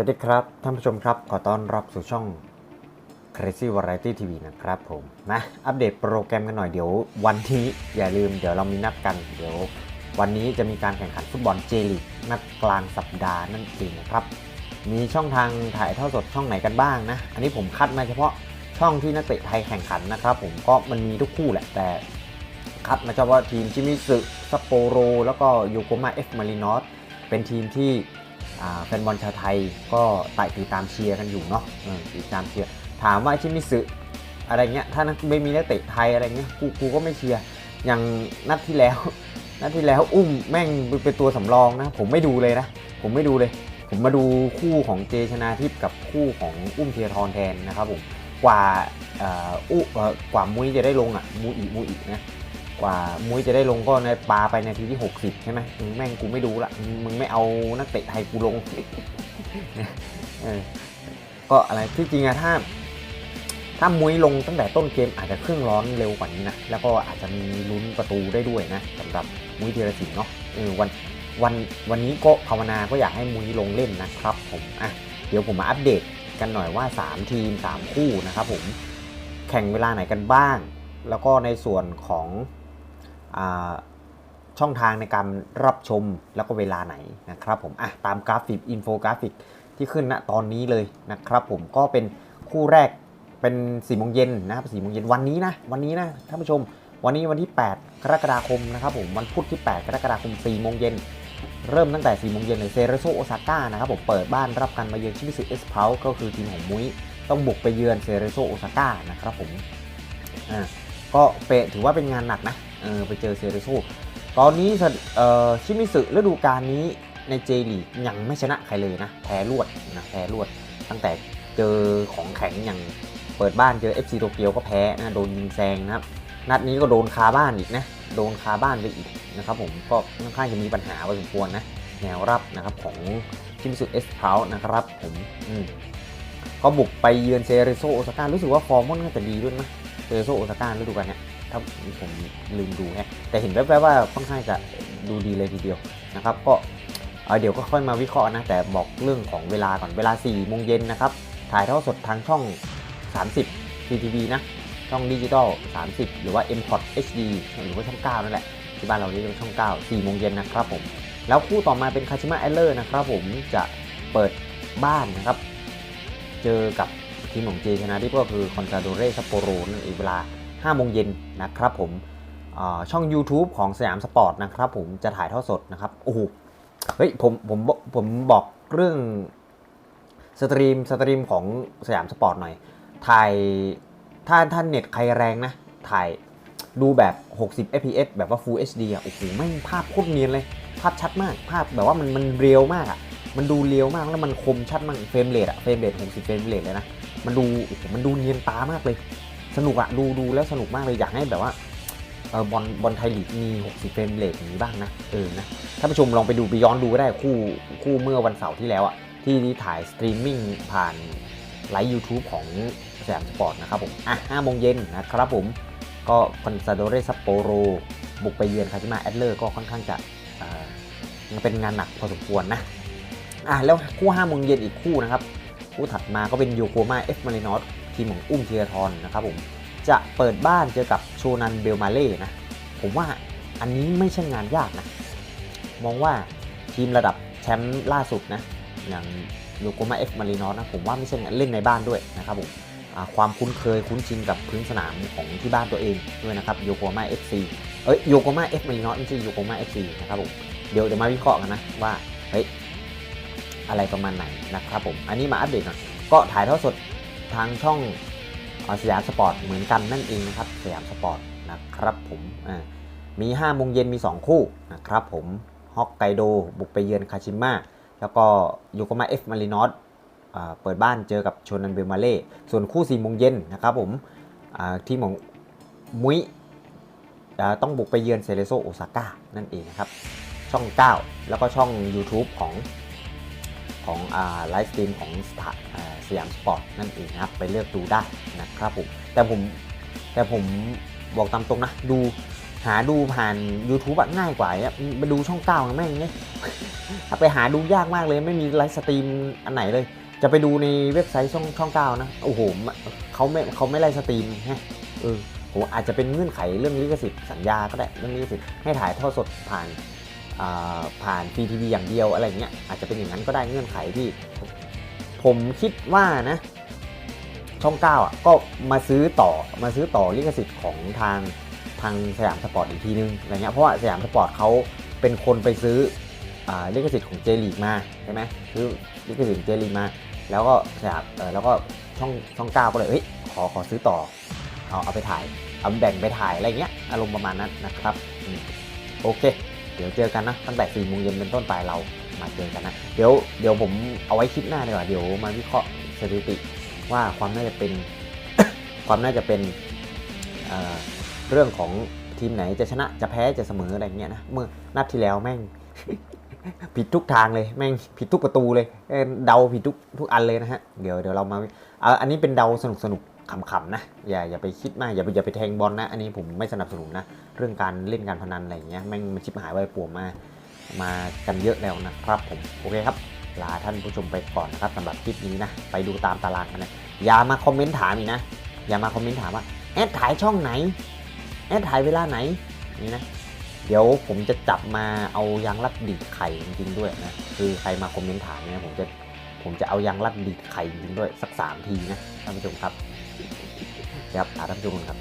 วัสดีครับ ท่านผู้ชมครับ ขอต้อนรับสู่ช่อง Crazy Variety TV นะครับผมนะอัปเดตโปรแกรมกันหน่อยเดี๋ยววันนี้อย่าลืมเดี๋ยวเรามีนัดกัน เดี๋ยววันนี้จะมีการแข่งขันฟุตบอลเจลีกนัดกลางสัปดาห์นั่นเองนะครับ มีช่องทางถ่ายทอดสดช่องไหนกันบ้างนะ อันนี้ผมคัดมาเฉพาะช่องที่นักเตะไทยแข่งขันนะครับ ผมก็มันมีทุกคู่แหละแต่คัดมาเฉพาะทีมชิมิสึซัปโปโร แล้วก็โยโกมาเอฟมารินอสเป็นทีมที่ แฟนบอลชาวไทยก็ไต่ติดตามเชียร์กันอยู่เนาะออติดตามเชียร์ถามว่าชิมิสึอะไรเงี้ยถ้าไม่มีนักเตะไทยอะไรเงี้ยกูกูก็ไม่เชียร์อย่างนัดที่แล้ว นัดที่แล้วอุ้มแม่งเป็นตัวสำรองนะ ผมไม่ดูเลยนะ ผมไม่ดูเลย ผมมาดูคู่ของเจชนาทิพย์กับคู่ของอุ้มเทียทรแทนนะครับผมกว่าอ่ออุเอ่อกว่ามุ้ยจะได้ลงอะมูอีมูอีนะ กว่ามุ้ยจะได้ลงก็ในปาไปนาทีที่ 60 ใช่ไหมมึงแม่งกูไม่ดูละมึงไม่เอานักเตะไทยกูลงก็อะไรที่จริงอะถ้า ถ้ามุ้ยลงตั้งแต่ต้นเกมอาจจะเครื่องร้อนเร็วกว่านี้นะ แล้วก็อาจจะมีลุ้นประตูได้ด้วยนะสำหรับมุ้ยเทียรศิลป์เนาะเออวันวันวันนี้ก็ภาวนาก็อยากให้มุ้ยลงเล่นนะครับผมอะเดี๋ยวผมมาอัปเดตกันหน่อยว่า 3 ทีม 3 คู่นะครับผมแข่งเวลาไหนกันบ้าง แล้วก็ในส่วนของ ช่องทางในการรับชมแล้วก็เวลาไหนนะครับผมอะตามกราฟิกอินโฟกราฟิกที่ขึ้นณตอนนี้เลยนะครับผมก็เป็นคู่แรกเป็น4ี่โมงเย็นนะครับสี่โมงเย็นวันนี้นะวันนี้นะท่านผู้ชมวันนี้วันที่ 8 กรกฎาคมนะครับผมวันพุธที่ 8 กรกฎาคม4โมงเย็นเริ่มตั้งแต่4โมงเย็นเลยเซเรโซโอซาก้านะครับผมเปิดบ้านรับการมาเยือนชิมิสึเอสเพาก็คือทีมของมุ้ยต้องบุกไปเยือนเซเรโซโอซาก้านะครับผมอ่าก็เปถือว่าเป็นงานหนักนะ เออไปเจอเซเรโซตอนนี้เอ่อชิมิสึฤดูกาลนี้ในเจลีกยังไม่ชนะใครเลยนะแพ้รวดนะแพ้รวด ตั้งแต่เจอของแข็งอย่างเปิดบ้านเจอ FC โตเกียวก็แพ้นะโดนยิงแซงนะครับ นัดนี้ก็โดนคาบ้านอีกนะโดนคาบ้านไปอีกนะครับผมก็ค่อนข้างจะมีปัญหาพอสมควรนะแนวรับนะครับของชิมิสึเอสเพานะครับผมอืมก็บุกไปเยือนเซเรโซโอซาก้ารู้สึกว่าฟอร์มมันน่าจะดีด้วยมั้ยเซโซโอซาก้าฤดูกาลเนี่ย ถ้าผมลืมดูฮะแต่เห็นแวบๆว่าค่อนข้างจะดูดีเลยทีเดียวนะครับ ก็เเดี๋ยวก็ค่อยมาวิเคราะห์นะ แต่บอกเรื่องของเวลาก่อนเวลา4โมงเย็นนะครับ ถ่ายทอดสดทางช่อง 30 CTV นะ ช่องดิจิตอล30 หรือว่า m p o t HD หรือว่าช่อง 9 นั่นแหละ ที่บ้านเราเรียกว่าช่อง 9 4โมงเย็นนะครับผม แล้วคู่ต่อมาเป็นคาชิมะแอลเลอร์นะครับผมจะเปิดบ้านนะครับ เจอกับทีมของเจชนะที่ก็คือคอนซาโดเรซัปโปโรนั่นเองเวลา 5โมงเย็นนะครับผมช่อง YouTube ของสยามสปอร์ตนะครับผมจะถ่ายทอดสดนะครับโอ้โหเฮ้ยผมผมผมบอกเรื่องสตรีมสตรีมของสยามสปอร์ตหน่อย ถ่ายถ้าท่านเน็ตใครแรงนะ ถ่ายดูแบบ 60 fps แบบว่า Full HD อะ โอ้โหแม่ภาพโคตรเนียนเลย ภาพชัดมาก ภาพแบบว่ามันมันเรียวมากอะ มันดูเรียวมากแล้วมันคมชัดมาก เฟรมเรทอะเฟรมเรท60 เฟรมเรทเลยนะ มันดู โอ้โห มันดูเนียนตามากเลย สนุกอะดูดูแล้วสนุกมากเลยอยากให้แบบว่าเออบอลบอลไทยลีกมี 60 เฟรมเรทอย่างนี้บ้างนะเออนะถ้านผู้ชมลองไปดูไปย้อนดูก็ได้คู่คู่เมื่อวันเสาร์ที่แล้วอะที่ที่ถ่ายสตรีมมิ่งผ่านไลฟ์ YouTube ของสยามสปอร์ตนะครับผมอะ5โมงเย็นนะครับผมก็คอนซาโดเรซัปโปโรบุกไปเยือนคาจิมาแอดเลอร์ก็ค่อนข้างจะเเป็นงานหนักพอสมควรนะอะแล้วคู่5โมงเย็นอีกคู่นะครับ คู่ถัดมาก็เป็นโยโกมาเอฟมารินอส ทีมของอุ้มเทียทรนะครับผมจะเปิดบ้านเจอกับโชนันเบลมาเล่นะผมว่าอันนี้ไม่ใช่งานยากนะ มองว่าทีมระดับแชมป์ล่าสุดนะอย่างโยโกมาเอฟมารินอสนะผมว่าไม่ใช่งานเล่นในบ้านด้วยนะครับผมความคุ้นเคยคุ้นชินกับพื้นสนามของที่บ้านตัวเองด้วยนะครับโยโกมาเอฟซีเอ้ยโยโกมาเอฟมารินอสไม่ใช่โยโกมาเอฟซีนะครับผมเดี๋ยวเดี๋ยวมาวิเคราะห์กันนะว่าเฮ้ยอะไรประมาณไหนนะครับผมอันนี้มาอัปเดตหน่อยก็ถ่ายทอดสด ทางช่องอสยามสปอร์ตเหมือนกันนั่นเองนะครับสยามสปอร์ตนะครับผมมี5โมงเย็นมี 2 คู่นะครับผมฮอกไกโดบุกไปเยือนคาชิมะแล้วก็โยโกมาเอฟมารินอสเปิดบ้านเจอกับโชนันเบลมาเล่ส่วนคู่4โมงเย็นนะครับผมทีมของมุ้ยต้องบุกไปเยือนเซเลโซโอซาก้านั่นเองนะครับช่อง 9 แล้วก็ช่อง YouTube ของของไลฟ์สตรีมของสถา สยามสปอร์ตนั่นเองนะครับไปเลือกดูได้นะครับผมแต่ผมแต่ผมบอกตามตรงนะ ดูหาดูผ่าน YouTube อะง่ายกว่าเนี่ยไปดูช่องเก้าแม่งเนี่ยไปหาดูยากมากเลยไม่มีไลฟ์สตรีมอันไหนเลย จะไปดูในเว็บไซต์ช่องช่องเก้านะ โอ้โหเขาไม่เขาไม่ไล่สตรีมฮะเออโหอาจจะเป็นเงื่อนไขเรื่องลิขสิทธิ์สัญญาก็ได้เรื่องลิขสิทธิ์ให้ถ่ายทอดสดผ่านผ่านฟรีทีวีอย่างเดียวอะไรเงี้ยอาจจะเป็นอย่างนั้นก็ได้เงื่อนไขที่ ผมคิดว่านะ ช่องเก้าอะก็มาซื้อต่อมาซื้อต่อลิขสิทธิ์ของทางทางสยามสปอร์ตอีกทีนึงอะไรเงี้ยเพราะว่าสยามสปอร์ตเขาเป็นคนไปซื้ออ่าลิขสิทธิ์ของเจลีกมาใช่ไหมซื้อลิขสิทธิ์ของเจลีกมา แล้วก็สยามเออแล้วก็ช่องช่องเก้าก็เลยเฮ้ยขอขอซื้อต่อเอาเอาไปถ่ายเอาแบ่งไปถ่ายอะไรเงี้ยอารมณ์ประมาณนั้นนะครับโอเค เดี๋ยวเจอกันนะตั้งแต่4ี่โมงเย็นเป็นต้นไปเรา มาเจอกันนะ เดี๋ยวเดี๋ยวผมเอาไว้คลิปหน้าดีกว่า เดี๋ยวมาวิเคราะห์สถิติว่าความน่าจะเป็นความน่าจะเป็นเเรื่องของทีมไหนจะชนะจะแพ้จะเสมออะไรเงี้ยนะ เมื่อนัดที่แล้วแม่งผิดทุกทางเลยแม่งผิดทุกประตูเลยเดาผิดทุกทุกอันเลยนะฮะเดี๋ยวเดี๋ยวเรามาเอาอันนี้เป็นเดาสนุกสนุกขำๆนะอย่าอย่าไปคิดมากอย่าไปอย่าไปแทงบอลนะ อันนี้ผมไม่สนับสนุนนะ เรื่องการเล่นการพนันอะไรอย่างเงี้ยแม่งมันชิบหายไวายป่วงมา มากันเยอะแล้วนะครับผมโอเคครับลาท่านผู้ชมไปก่อนนะครับสำหรับคลิปนี้นะไปดูตามตารางกันนะอย่ามาคอมเมนต์ถามอีกนะอย่ามาคอมเมนต์ถามว่าแอดถ่ายช่องไหนแอดถ่ายเวลาไหนนี่นะเดี๋ยวผมจะจับมาเอายางรัดดีดไข่จริงๆด้วยนะคือใครมาคอมเมนต์ถามเนี่ยผมจะผมจะเอายางรัดดีดไข่จริงๆด้วยสักสามทีนะท่านผู้ชมครับครับท่านผู้ชมครับ